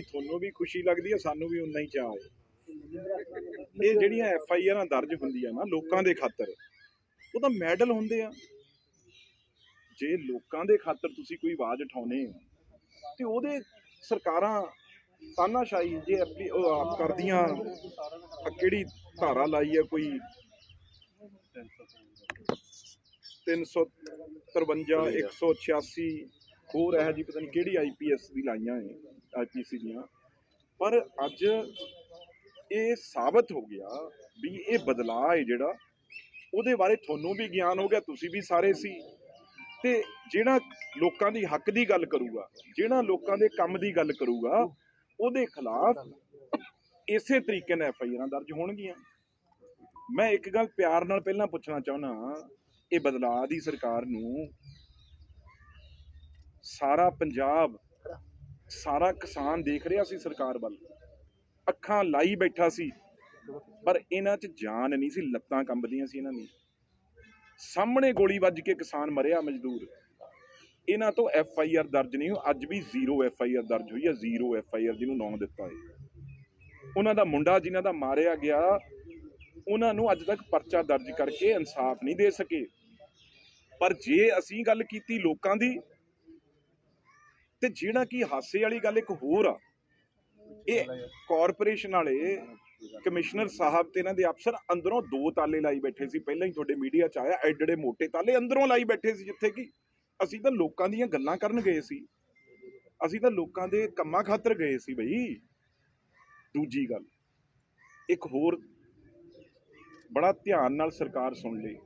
ਜਿੰਨੀ ਤੁਹਾਨੂੰ ਵੀ ਖੁਸ਼ੀ ਲੱਗਦੀ ਹੈ, ਸਾਨੂੰ ਵੀ ਉਨਾ ਹੀ ਚਾਅ ਹੈ। ਇਹ ਜਿਹੜੀਆਂ ਐਫ ਆਈ ਆਰਾਂ ਦਰਜ ਹੁੰਦੀਆਂ ਨਾ ਲੋਕਾਂ ਦੇ ਖਾਤਰ, ਉਹ ਤਾਂ ਮੈਡਲ ਹੁੰਦੇ ਆ। ਜੇ ਲੋਕਾਂ ਦੇ ਖਾਤਰ ਤੁਸੀਂ ਕੋਈ ਆਵਾਜ਼ ਉਠਾਉਨੇ ਹੋ ਤੇ ਉਹਦੇ ਸਰਕਾਰਾਂ ਤਾਨਾਸ਼ਾਹੀ ਜੇ ਆਪ ਕਰਦੀਆਂ ਕਿਹੜੀ ਧਾਰਾ ਲਾਈ ਹੈ ਕੋਈ? 353 186 ਹੋਰ ਹੈ ਜੀ ਪਤਾ ਨਹੀਂ ਕਿਹੜੀ ਆਈਪੀਐਸ ਦੀ ਲਾਈਆਂ ਹੈ ਆਈਪੀਸੀ ਦੀਆਂ ਪਰ ਅੱਜ ਇਹ ਸਾਬਤ ਹੋ ਗਿਆ ਵੀ ਇਹ ਬਦਲਾਅ ਹੈ ਜਿਹੜਾ, ਉਹਦੇ ਬਾਰੇ ਤੁਹਾਨੂੰ ਵੀ ਗਿਆਨ ਹੋ ਗਿਆ, ਤੁਸੀਂ ਵੀ ਸਾਰੇ ਸੀ। ਤੇ ਜਿਹੜਾ ਲੋਕਾਂ ਦੀ ਹੱਕ ਦੀ ਗੱਲ ਕਰੂਗਾ, ਜਿਹੜਾ ਲੋਕਾਂ ਦੇ ਕੰਮ ਦੀ ਗੱਲ ਕਰੂਗਾ, ਉਹਦੇ ਖਿਲਾਫ ਇਸੇ ਤਰੀਕੇ ਨਾਲ ਐਫ ਆਈ ਆਰਾਂ ਦਰਜ ਹੋਣਗੀਆਂ। ਮੈਂ ਇੱਕ ਗੱਲ ਪਿਆਰ ਨਾਲ ਪਹਿਲਾਂ ਪੁੱਛਣਾ ਚਾਹੁੰਦਾ ਇਹ ਬਦਲਾਅ ਦੀ ਸਰਕਾਰ ਨੂੰ ਸਾਰਾ ਪੰਜਾਬ ਸਾਰਾ ਕਿਸਾਨ ਦੇਖ ਰਿਹਾ ਸੀ ਸਰਕਾਰ ਵੱਲ। ਅੱਖਾਂ ਲਾਈ ਬੈਠਾ ਸੀ। ਪਰ ਇਹਨਾਂ 'ਚ ਜਾਨ ਨਹੀਂ ਸੀ, ਲੱਤਾਂ ਕੰਬਦੀਆਂ ਸੀ ਇਹਨਾਂ ਦੀ ਸਾਹਮਣੇ ਗੋਲੀ ਵੱਜ ਕੇ ਕਿਸਾਨ ਮਰਿਆ ਮਜ਼ਦੂਰ। ਇਹਨਾਂ ਤੋਂ ਐਫ ਆਈ ਆਰ ਦਰਜ ਨਹੀਂ ਹੋਈ। ਅੱਜ ਵੀ ਜ਼ੀਰੋ ਐਫ ਆਈ ਆਰ ਦਰਜ ਹੋਈ ਹੈ। ਜ਼ੀਰੋ ਐਫ ਆਈ ਆਰ ਜਿਹਨੂੰ ਨਾਂ ਦਿੱਤਾ ਹੈ। ਉਹਨਾਂ ਦਾ ਮੁੰਡਾ ਜਿਨ੍ਹਾਂ ਦਾ ਮਾਰਿਆ ਗਿਆ, ਉਹਨਾਂ ਨੂੰ ਅੱਜ ਤੱਕ ਪਰਚਾ ਦਰਜ ਕਰਕੇ ਇਨਸਾਫ ਨਹੀਂ ਦੇ ਸਕੇ। ਪਰ ਜੇ ਅਸੀਂ ਗੱਲ ਕੀਤੀ ਲੋਕਾਂ ਦੀ ਤੇ ਜਿਹੜਾ ਕੀ ਹਾਸੇ ਵਾਲੀ ਗੱਲ ਇੱਕ ਹੋਰ ਆ, ਇਹ ਕਾਰਪੋਰੇਸ਼ਨ ਵਾਲੇ ਕਮਿਸ਼ਨਰ ਸਾਹਿਬ ਤੇ ਇਹਨਾਂ ਦੇ ਅਫਸਰ ਅੰਦਰੋਂ ਦੋ ਤਾਲੇ ਲਾਈ ਬੈਠੇ ਸੀ। ਪਹਿਲਾਂ ਹੀ ਤੁਹਾਡੇ ਮੀਡੀਆ 'ਚ ਆਇਆ, ਐਡੇ ਮੋਟੇ ਤਾਲੇ ਅੰਦਰੋਂ ਲਾਈ ਬੈਠੇ ਸੀ ਜਿੱਥੇ ਕਿ ਅਸੀਂ ਤਾਂ ਲੋਕਾਂ ਦੀਆਂ ਗੱਲਾਂ ਕਰਨ ਗਏ ਸੀ। ਅਸੀਂ ਤਾਂ ਲੋਕਾਂ ਦੇ ਕੰਮਾਂ ਖਾਤਰ ਗਏ ਸੀ ਬਈ। ਦੂਜੀ ਗੱਲ, ਇੱਕ ਹੋਰ ਬੜਾ ਧਿਆਨ ਨਾਲ ਸਰਕਾਰ ਸੁਣ ਲਈ।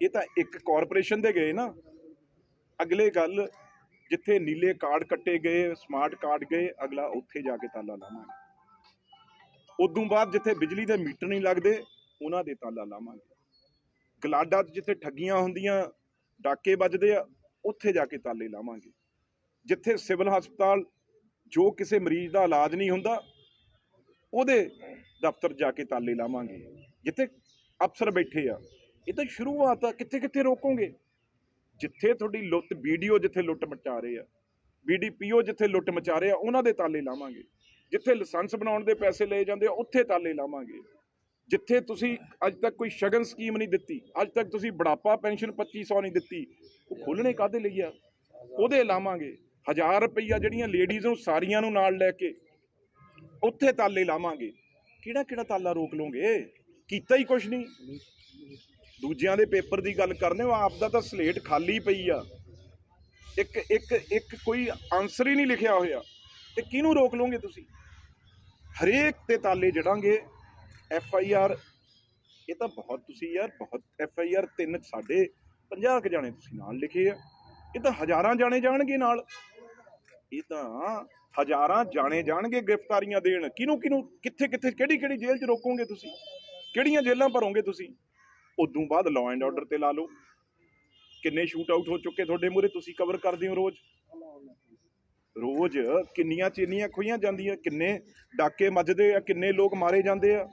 ਇਹ ਤਾਂ ਇੱਕ ਕਾਰਪੋਰੇਸ਼ਨ ਦੇ ਗਏ ਨਾ। ਅਗਲੇ ਗੱਲ ਜਿੱਥੇ ਨੀਲੇ ਕਾਰਡ ਕੱਟੇ ਗਏ, ਸਮਾਰਟ ਕਾਰਡ ਗਏ, ਅਗਲਾ ਉੱਥੇ ਜਾ ਕੇ ਤਾਲਾ ਲਾਵਾਂਗੇ। ਉਦੋਂ ਬਾਅਦ ਜਿੱਥੇ ਬਿਜਲੀ ਦੇ ਮੀਟਰ ਨਹੀਂ ਲੱਗਦੇ, ਉਹਨਾਂ ਦੇ ਤਾਲਾ ਲਾਵਾਂਗੇ। ਗਲਾਡਾ 'ਚ ਜਿੱਥੇ ਠੱਗੀਆਂ ਹੁੰਦੀਆਂ, ਡਾਕੇ ਵੱਜਦੇ ਆ, ਉੱਥੇ ਜਾ ਕੇ ਤਾਲੇ ਲਾਵਾਂਗੇ। ਜਿੱਥੇ ਸਿਵਲ ਹਸਪਤਾਲ ਜੋ ਕਿਸੇ ਮਰੀਜ਼ ਦਾ ਇਲਾਜ ਨਹੀਂ ਹੁੰਦਾ, ਉਹਦੇ ਦਫ਼ਤਰ ਜਾ ਕੇ ਤਾਲੇ ਲਾਵਾਂਗੇ। ਜਿੱਥੇ ਅਫਸਰ ਬੈਠੇ ਆ, ਇਹ ਤਾਂ ਸ਼ੁਰੂਆਤ ਆ ਕਿੱਥੇ ਕਿੱਥੇ ਰੋਕੋਗੇ? ਜਿੱਥੇ ਤੁਹਾਡੀ ਲੁੱਟ ਵੀਡੀਓ ਜਿੱਥੇ ਲੁੱਟ ਮਚਾ ਰਹੇ ਆ ਬੀਡੀਪੀਓ ਜਿੱਥੇ ਲੁੱਟ ਮਚਾ ਰਹੇ ਆ, ਉਹਨਾਂ ਦੇ ਤਾਲੇ ਲਾਵਾਂਗੇ। ਜਿੱਥੇ ਲਾਇਸੈਂਸ ਬਣਾਉਣ ਦੇ ਪੈਸੇ ਲਏ ਜਾਂਦੇ ਆ, ਉੱਥੇ ਤਾਲੇ ਲਾਵਾਂਗੇ। ਜਿੱਥੇ ਤੁਸੀਂ ਅੱਜ ਤੱਕ ਕੋਈ ਸ਼ਗਨ ਸਕੀਮ ਨਹੀਂ ਦਿੱਤੀ, ਅੱਜ ਤੱਕ ਤੁਸੀਂ ਬੁਢਾਪਾ ਪੈਨਸ਼ਨ 2500 ਨਹੀਂ ਦਿੱਤੀ, ਉਹ ਖੋਲਣੇ ਕਾਦੇ ਲਈ ਆ? ਉਹਦੇ ਲਾਵਾਂਗੇ। 1000 ਰੁਪਈਆ ਜਿਹੜੀਆਂ ਲੇਡੀਜ਼ ਨੂੰ, ਸਾਰੀਆਂ ਨੂੰ ਨਾਲ ਲੈ ਕੇ, ਉੱਥੇ ਤਾਲੇ ਲਾਵਾਂਗੇ। ਕਿਹੜਾ ਕਿਹੜਾ ਤਾਲਾ ਰੋਕ ਲੋਗੇ ਕੀਤਾ ਹੀ ਕੁਛ ਨਹੀਂ। ਦੂਜਿਆਂ ਦੇ ਪੇਪਰ ਦੀ ਗੱਲ ਕਰਨੇ ਹੋ, ਆਪ ਦਾ ਤਾਂ ਸਲੇਟ ਖਾਲੀ ਪਈ ਆ। ਇੱਕ ਇੱਕ ਇੱਕ ਕੋਈ ਆਨਸਰ ਹੀ ਨਹੀਂ ਲਿਖਿਆ ਹੋਇਆ। ਤੇ ਕਿਹਨੂੰ ਰੋਕ ਲੋਗੇ ਤੁਸੀਂ? ਹਰੇਕ ਤੇ ਤਾਲੇ ਜੜਾਂਗੇ। ਐਫ ਆਈ ਆਰ ਇਹ ਤਾਂ ਬਹੁਤ ਤੁਸੀਂ ਯਾਰ, ਬਹੁਤ ਐਫ ਆਈ ਆਰ ਤਿੰਨ ਸਾਡੇ 50 ਕ ਜਾਣੇ ਤੁਸੀਂ ਨਾਲ ਲਿਖੇ ਆ। ਇਹ ਤਾਂ ਹਜ਼ਾਰਾਂ ਜਾਣੇ ਜਾਣਗੇ ਨਾਲ। ਇਹ ਤਾਂ ਹਜ਼ਾਰਾਂ ਜਾਣੇ ਜਾਣਗੇ ਗ੍ਰਿਫਤਾਰੀਆਂ ਦੇਣ। ਕਿਹਨੂੰ ਕਿਹਨੂੰ, ਕਿੱਥੇ ਕਿੱਥੇ, ਕਿਹੜੀ ਕਿਹੜੀ ਜੇਲ੍ਹ 'ਚ ਰੋਕੋਗੇ ਤੁਸੀਂ? ਕਿਹੜੀਆਂ ਜੇਲ੍ਹਾਂ ਭਰੋਗੇ ਤੁਸੀਂ? ਉਦੋਂ ਬਾਅਦ ਲਾਅ ਐਂਡ ਆਰਡਰ ਤੇ ਲਾ ਲਓ। ਕਿੰਨੇ ਸ਼ੂਟ ਆਊਟ ਹੋ ਚੁੱਕੇ ਤੁਹਾਡੇ ਮੂਹਰੇ, ਤੁਸੀਂ ਕਵਰ ਕਰਦੇ ਹੋ ਰੋਜ਼? ਰੋਜ਼? ਕਿੰਨੀਆਂ ਚੀਨੀਆਂ ਖੋਈਆਂ ਜਾਂਦੀਆਂ? ਕਿੰਨੇ ਡਾਕੇ ਮੱਜਦੇ ਆ? ਕਿੰਨੇ ਲੋਕ ਮਾਰੇ ਜਾਂਦੇ ਆ?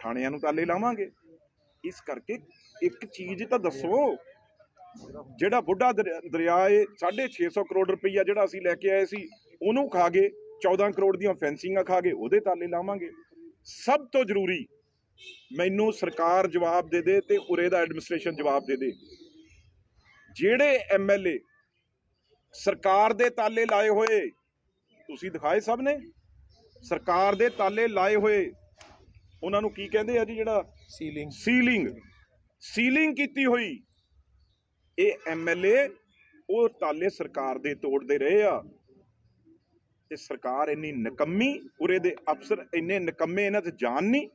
ਥਾਣਿਆਂ ਨੂੰ ਤਾਲੇ ਲਾਵਾਂਗੇ। ਇਸ ਕਰਕੇ ਇੱਕ ਚੀਜ਼ ਤਾਂ ਦੱਸੋ। ਜਿਹੜਾ ਬੁੱਢਾ ਦਰਿਆ ਦਰਿਆ ਏ 650 ਕਰੋੜ ਰੁਪਈਆ ਜਿਹੜਾ ਅਸੀਂ ਲੈ ਕੇ ਆਏ ਸੀ, ਉਹਨੂੰ ਖਾ ਗਏ। 14 ਕਰੋੜ ਦੀਆਂ ਫੈਂਸਿੰਗਾਂ ਖਾ ਗਏ, ਉਹਦੇ ਤਾਲੇ ਲਾਵਾਂਗੇ। ਸਭ ਤੋਂ ਜ਼ਰੂਰੀ ਮੈਨੂੰ ਸਰਕਾਰ ਜਵਾਬ ਦੇ ਦੇ ਤੇ ਉਰੇ ਦਾ ਐਡਮਿਨਿਸਟ੍ਰੇਸ਼ਨ ਜਵਾਬ ਦੇ ਦੇ। ਜਿਹੜੇ ਐਮਐਲਏ ਸਰਕਾਰ ਦੇ ਤਾਲੇ ਲਾਏ ਹੋਏ ਤੁਸੀਂ ਦਿਖਾਏ ਸਭ ਨੇ? ਸਰਕਾਰ ਦੇ ਤਾਲੇ ਲਾਏ ਹੋਏ ਉਹਨਾਂ ਨੂੰ ਕੀ ਕਹਿੰਦੇ ਆ ਜੀ ਜਿਹੜਾ? ਸੀਲਿੰਗ ਸੀਲਿੰਗ ਸੀਲਿੰਗ ਕੀਤੀ ਹੋਈ। ਇਹ ਐਮਐਲਏ ਉਹ ਤਾਲੇ ਸਰਕਾਰ ਦੇ ਤੋੜਦੇ ਰਹੇ ਆ। ਤੇ ਸਰਕਾਰ ਇੰਨੀ ਨਕੰਮੀ ਉਰੇ ਦੇ ਅਫਸਰ ਇੰਨੇ ਨਕੰਮੇ ਇਹਨਾਂ ਤੇ ਜਾਣ ਨਹੀਂ।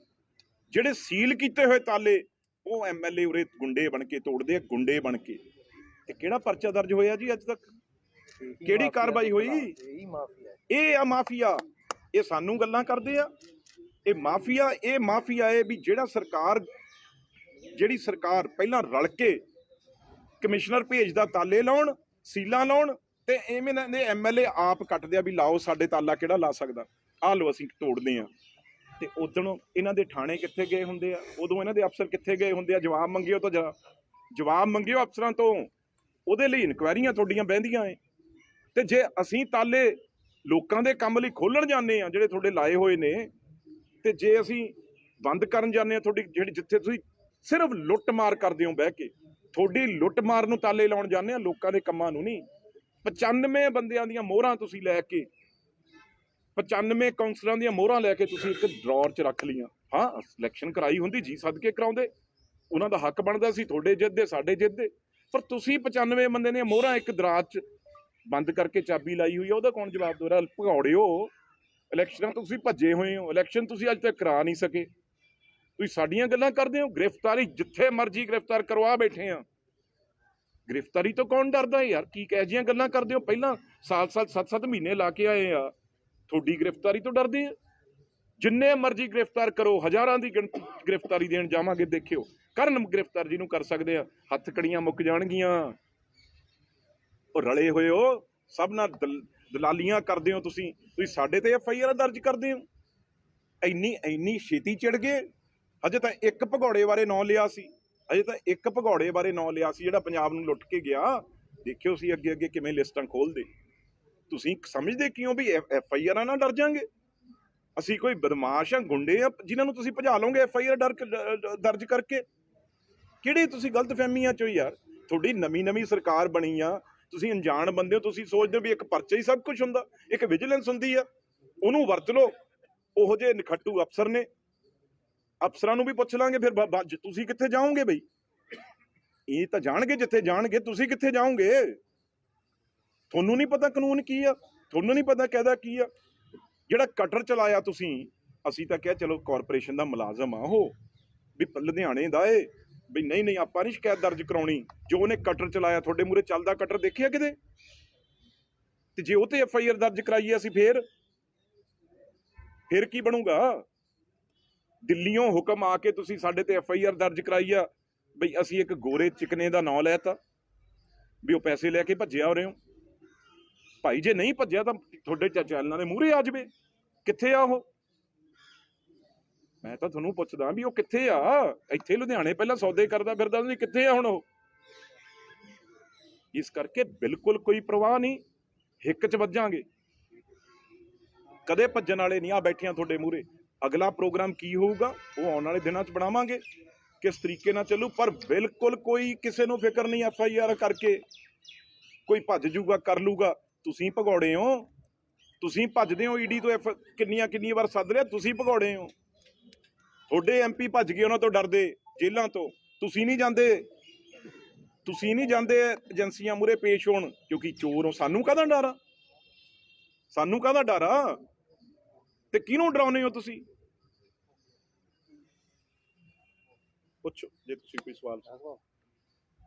ਜਿਹੜੇ ਸੀਲ ਕੀਤੇ ਹੋਏ ਤਾਲੇ ਉਹ ਐਮਐਲਏ ਉਰੇ ਗੁੰਡੇ ਬਣ ਕੇ ਤੋੜਦੇ ਆ ਗੁੰਡੇ ਬਣ ਕੇ। ਤੇ ਕਿਹੜਾ ਪਰਚਾ ਦਰਜ ਹੋਇਆ ਜੀ ਅੱਜ ਤੱਕ? ਕਿਹੜੀ ਕਾਰਵਾਈ ਹੋਈ? ਇਹੀ ਮਾਫੀਆ ਇਹ ਆ ਮਾਫੀਆ। ਇਹ ਸਾਨੂੰ ਗੱਲਾਂ ਕਰਦੇ ਆ। ਇਹ ਮਾਫੀਆ ਇਹ ਮਾਫੀਆ ਹੈ ਵੀ ਜਿਹੜਾ ਸਰਕਾਰ ਜਿਹੜੀ ਸਰਕਾਰ ਪਹਿਲਾਂ ਰਲ ਕੇ ਕਮਿਸ਼ਨਰ ਭੇਜਦਾ ਤਾਲੇ ਲਾਉਣ ਸੀਲਾਂ ਲਾਉਣ ਤੇ ਐਵੇਂ ਨਾ ਦੇ ਐਮਐਲਏ ਆਪ ਕੱਟਦੇ ਆ ਵੀ ਲਾਓ ਸਾਡੇ ਤਾਲਾ ਕਿਹੜਾ ਲਾ ਸਕਦਾ? ਆ ਲਓ ਅਸੀਂ ਤੋੜਦੇ ਆ ਤੇ ਉਦੋਂ ਇਹਨਾਂ ਦੇ ਥਾਣੇ ਕਿੱਥੇ ਗਏ ਹੁੰਦੇ ਆ? ਉਦੋਂ ਇਹਨਾਂ ਦੇ ਅਫਸਰ ਕਿੱਥੇ ਗਏ ਹੁੰਦੇ ਆ? ਜਵਾਬ ਮੰਗਿਓ ਤਾਂ ਜਰਾ। ਜਵਾਬ ਮੰਗਿਓ ਅਫਸਰਾਂ ਤੋਂ। ਉਹਦੇ ਲਈ ਇਨਕੁਆਇਰੀਆਂ ਤੁਹਾਡੀਆਂ ਬਹਿੰਦੀਆਂ ਏ। ਤੇ ਜੇ ਅਸੀਂ ਤਾਲੇ ਲੋਕਾਂ ਦੇ ਕੰਮ ਲਈ ਖੋਲਣ ਜਾਂਦੇ ਆ, ਜਿਹੜੇ ਤੁਹਾਡੇ ਲਾਏ ਹੋਏ ਨੇ, ਤੇ ਜੇ ਅਸੀਂ ਬੰਦ ਕਰਨ ਜਾਂਦੇ ਆ ਤੁਹਾਡੀ ਜਿਹੜੀ ਜਿੱਥੇ ਤੁਸੀਂ ਸਿਰਫ ਲੁੱਟ ਮਾਰ ਕਰਦੇ ਹੋ ਬਹਿ ਕੇ, ਤੁਹਾਡੀ ਲੁੱਟ ਮਾਰ ਨੂੰ ਤਾਲੇ ਲਾਉਣ ਜਾਂਦੇ ਆ, ਲੋਕਾਂ ਦੇ ਕੰਮਾਂ ਨੂੰ ਨਹੀਂ। 95 ਬੰਦਿਆਂ ਦੀਆਂ ਮੋਹਰਾਂ ਤੁਸੀਂ ਲੈ ਕੇ 95 ਕਾਉਂਸਲਰਾਂ ਦੀਆਂ ਮੋਹਰਾਂ ਲੈ ਕੇ ਤੁਸੀਂ ਇੱਕ ਡਰਾਅਰ 'ਚ ਰੱਖ ਲਈਆਂ। ਹਾਂ ਇਲੈਕਸ਼ਨ ਕਰਾਈ ਹੁੰਦੀ, ਜੀ ਸਦਕੇ ਕਰਾਉਂਦੇ। ਉਹਨਾਂ ਦਾ ਹੱਕ ਬਣਦਾ ਸੀ, ਤੁਹਾਡੇ ਜਿੱਦ ਦੇ, ਸਾਡੇ ਜਿੱਦ ਦੇ। ਪਰ ਤੁਸੀਂ 95 ਬੰਦੇ ਦੀਆਂ ਮੋਹਰਾਂ ਇੱਕ ਦਰਾਜ 'ਚ ਬੰਦ ਕਰਕੇ ਚਾਬੀ ਲਾਈ ਹੋਈ ਆ, ਉਹਦਾ ਕੌਣ ਜਵਾਬ ਦੇ ਰਿਹਾ? ਭਗੌੜਿਓ ਇਲੈਕਸ਼ਨਾਂ ਤੋਂ ਤੁਸੀਂ ਭੱਜੇ ਹੋਏ ਹੋ। ਇਲੈਕਸ਼ਨ ਤੁਸੀਂ ਅੱਜ ਤੱਕ ਕਰਾ ਨਹੀਂ ਸਕੇ। ਤੁਸੀਂ ਸਾਡੀਆਂ ਗੱਲਾਂ ਕਰਦੇ ਹੋ, ਗ੍ਰਿਫਤਾਰੀ ਜਿੱਥੇ ਮਰਜ਼ੀ ਗ੍ਰਿਫਤਾਰ ਕਰਵਾ ਬੈਠੇ ਆ। ਗ੍ਰਿਫਤਾਰੀ ਤੋਂ ਕੌਣ ਡਰਦਾ ਯਾਰ? ਕੀ ਕਹਿ ਜੀਆਂ ਗੱਲਾਂ ਕਰਦੇ ਹੋ? ਪਹਿਲਾਂ ਸਾਲ ਸਾਲ 7-7 ਮਹੀਨੇ ਲਾ ਕੇ ਆਏ ਆ। ਤੁਹਾਡੀ ਗ੍ਰਿਫਤਾਰੀ ਤੋਂ ਡਰਦੇ ਆ। ਜਿੰਨੇ ਮਰਜ਼ੀ ਗ੍ਰਿਫਤਾਰ ਕਰੋ, ਹਜ਼ਾਰਾਂ ਦੀ ਗਿਣਤੀ ਗ੍ਰਿਫਤਾਰੀ ਦੇਣ ਜਾਵਾਂਗੇ, ਦੇਖਿਓ। ਕਰਨ ਗ੍ਰਿਫਤਾਰ ਜਿਹਨੂੰ ਕਰ ਸਕਦੇ ਆ, ਹੱਥ ਕੜੀਆਂ ਮੁੱਕ ਜਾਣਗੀਆਂ। ਉਹ ਰਲੇ ਹੋਏ ਹੋ, ਸਭ ਨਾਲ ਦਲ- ਦਲਾਲੀਆਂ ਕਰਦੇ ਹੋ ਤੁਸੀਂ। ਤੁਸੀਂ ਸਾਡੇ ਤੇ ਐਫ ਆਈ ਆਰ ਦਰਜ ਕਰਦੇ ਹੋ। ਇੰਨੀ ਇੰਨੀ ਛੇਤੀ ਚਿੜ ਗਏ। ਅਜੇ ਤਾਂ ਇੱਕ ਭਗੌੜੇ ਬਾਰੇ ਨਾਂ ਲਿਆ ਸੀ। ਅਜੇ ਤਾਂ ਇੱਕ ਭਗੌੜੇ ਬਾਰੇ ਨਾਂ ਲਿਆ ਸੀ, ਜਿਹੜਾ ਪੰਜਾਬ ਨੂੰ ਲੁੱਟ ਕੇ ਗਿਆ। ਦੇਖਿਓ ਸੀ ਅੱਗੇ ਅੱਗੇ ਕਿਵੇਂ ਲਿਸਟਾਂ ਖੋਲਦੇ ਤੁਸੀਂ ਸਮਝਦੇ ਕਿਉਂ ਵੀ ਐਫ ਆਈ ਆਰਾਂ ਨਾਲ ਡਰ ਜਾਾਂਗੇ? ਅਸੀਂ ਕੋਈ ਬਦਮਾਸ਼ ਆ, ਗੁੰਡੇ ਆ, ਜਿਨ੍ਹਾਂ ਨੂੰ ਤੁਸੀਂ ਭਜਾ ਲਓਗੇ ਐਫ ਆਈ ਆਰ ਦਰਜ ਕਰਕੇ? ਕਿਹੜੇ ਤੁਸੀਂ ਗਲਤ ਫਹਿਮੀਆਂ ਚੋ ਯਾਰ? ਤੁਹਾਡੀ ਨਵੀਂ ਨਵੀਂ ਸਰਕਾਰ ਬਣੀ ਆ, ਤੁਸੀਂ ਅਣਜਾਣ ਬੰਦੇ ਹੋ, ਤੁਸੀਂ ਸੋਚਦੇ ਹੋ ਵੀ ਇੱਕ ਪਰਚਾ ਹੀ ਸਭ ਕੁਝ ਹੁੰਦਾ, ਇੱਕ ਵਿਜੀਲੈਂਸ ਹੁੰਦੀ ਆ। ਉਹਨੂੰ ਵਰਤ ਲਓ। ਉਹੋ ਜਿਹੇ ਨਖੱਟੂ ਅਫਸਰ ਨੇ। ਅਫਸਰਾਂ ਨੂੰ ਵੀ ਪੁੱਛ ਲਾਂਗੇ ਫਿਰ, ਬ- ਬ- ਤੁਸੀਂ ਕਿੱਥੇ ਜਾਓਗੇ ਬਈ? ਇਹ ਤਾਂ ਜਾਣਗੇ ਜਿੱਥੇ ਜਾਣਗੇ, ਤੁਸੀਂ ਕਿੱਥੇ ਜਾਓਗੇ? ਤੁਹਾਨੂੰ ਨਹੀਂ ਪਤਾ ਕਾਨੂੰਨ ਕੀ ਆ, ਤੁਹਾਨੂੰ ਨਹੀਂ ਪਤਾ ਕਾਇਦਾ ਕੀ ਆ। ਜਿਹੜਾ ਕਟਰ ਚਲਾਇਆ ਤੁਸੀਂ, ਅਸੀਂ ਤਾਂ ਕਿਹਾ ਚਲੋ ਕਾਰਪੋਰੇਸ਼ਨ ਦਾ ਮੁਲਾਜ਼ਮ ਆ ਉਹ, ਵੀ ਲੁਧਿਆਣੇ ਦਾ ਏ, ਵੀ ਨਹੀਂ ਨਹੀਂ, ਆਪਾਂ ਨਹੀਂ ਸ਼ਿਕਾਇਤ ਦਰਜ ਕਰਾਉਣੀ। ਜੋ ਉਹਨੇ ਕਟਰ ਚਲਾਇਆ, ਤੁਹਾਡੇ ਮੂਰੇ ਚੱਲਦਾ ਕਟਰ ਦੇਖਿਆ ਕਿਤੇ? ਤੇ ਜੇ ਉਹ ਤੇ ਐਫ ਆਈ ਆਰ ਦਰਜ ਕਰਾਈਏ ਅਸੀਂ ਫੇਰ? ਫਿਰ ਕੀ ਬਣੂਗਾ? ਦਿੱਲੀੋਂ ਹੁਕਮ ਆ ਕੇ ਤੁਸੀਂ ਸਾਡੇ ਤੇ ਐਫ ਆਈ ਆਰ ਦਰਜ ਕਰਾਈ ਆ, ਬਈ ਅਸੀਂ ਇੱਕ ਗੋਰੇ ਚਿਕਨੇ ਦਾ ਨਾਂ ਲੈਤਾ ਵੀ ਉਹ ਪੈਸੇ ਲੈ ਕੇ ਭੱਜਿਆ ਹੋ ਰਹੇ ਹੋ। ਭਾਈ ਜੇ ਨਹੀਂ ਭੱਜਿਆ ਤਾਂ ਤੁਹਾਡੇ ਚ- ਚੈਨਲਾਂ ਦੇ ਮੂਹਰੇ ਆ ਜਾਵੇ। ਕਿੱਥੇ ਆ ਉਹ? ਮੈਂ ਤਾਂ ਤੁਹਾਨੂੰ ਪੁੱਛਦਾ ਵੀ ਉਹ ਕਿੱਥੇ ਆ? ਇੱਥੇ ਲੁਧਿਆਣੇ ਪਹਿਲਾਂ ਸੌਦੇ ਕਰਦਾ ਫਿਰਦਾ ਸੀ, ਕਿੱਥੇ ਆ ਹੁਣ ਉਹ? ਇਸ ਕਰਕੇ ਬਿਲਕੁਲ ਕੋਈ ਪ੍ਰਵਾਹ ਨਹੀਂ, ਹਿੱਕ ਚ ਵੱਜਾਂਗੇ। ਕਦੇ ਭੱਜਣ ਵਾਲੇ ਨਹੀਂ ਆ ਬੈਠੀਆਂ ਤੁਹਾਡੇ ਮੂਹਰੇ। ਅਗਲਾ ਪ੍ਰੋਗਰਾਮ ਕੀ ਹੋਊਗਾ, ਉਹ ਆਉਣ ਵਾਲੇ ਦਿਨਾਂ 'ਚ ਬਣਾਵਾਂਗੇ। ਕਿਸ ਤਰੀਕੇ ਨਾਲ ਚੱਲੂ, ਪਰ ਬਿਲਕੁਲ ਕੋਈ ਕਿਸੇ ਨੂੰ ਫਿਕਰ ਨਹੀਂ ਐਫ ਆਈ ਆਰ ਕਰਕੇ। ਕੋਈ ਭੱਜ ਜੂਗਾ, ਕਰ ਲੂਗਾ। ਤੁਸੀਂ ਭਗੌੜੇ ਹੋ, ਤੁਸੀਂ ਭੱਜਦੇ ਹੋ ਈਡੀ ਤੋਂ ਕਿੰਨੀਆਂ ਕਿੰਨੀਆਂ ਵਾਰ ਸੱਦ ਲਿਆ, ਤੁਸੀਂ ਭਗੌੜੇ ਹੋ। ਤੁਹਾਡੇ ਐਮਪੀ ਭੱਜ ਗਏ ਉਹਨਾਂ ਤੋਂ ਡਰਦੇ ਜੇਲ੍ਹਾਂ ਤੋਂ। ਤੁਸੀਂ ਨਹੀਂ ਜਾਂਦੇ, ਤੁਸੀਂ ਨਹੀਂ ਜਾਂਦੇ ਏਜੰਸੀਆਂ ਮੂਰੇ ਪੇਸ਼ ਹੋਣ, ਕਿਉਂਕਿ ਚੋਰ ਹੋ। ਸਾਨੂੰ ਕਾਹਦਾ ਡਰ ਆ? ਸਾਨੂੰ ਕਾਹਦਾ ਡਰ ਆ? ਤੇ ਕਿਹਨੂੰ ਡਰਾਉਨੇ ਹੋ ਤੁਸੀਂ? ਪੁੱਛੋ, ਜੇ ਤੁਸੀਂ ਕੋਈ ਸਵਾਲ